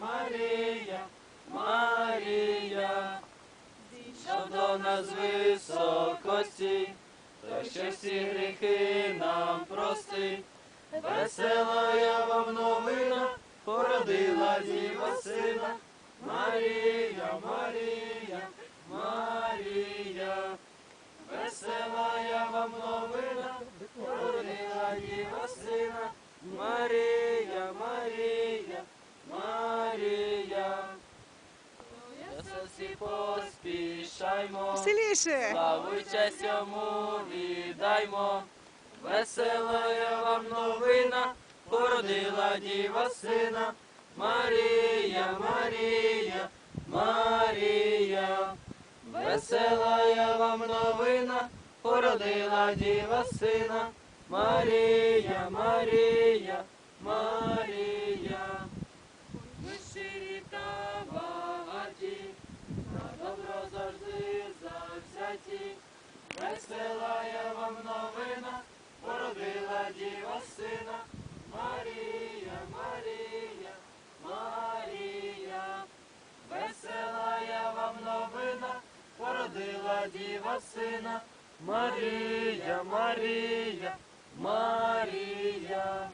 Марія, Марія, що до нас високості, та що всі гріхи нам простить. Весела я вам новина, породила діва сина, Марія, Марія, Марія. Весела я вам новина, породила діва сина, Марія, всі поспішаймо, Веселіше! славу й честь йому віддаймо. Весела я вам новина, породила діва сина, Марія, Марія, Марія. Весела я вам новина, породила діва сина, Марія, Марія, Марія. Весела я вам новина, породила діва сина, Марія, Марія, Марія. Весела я вам новина, породила діва сина, Марія, Марія, Марія.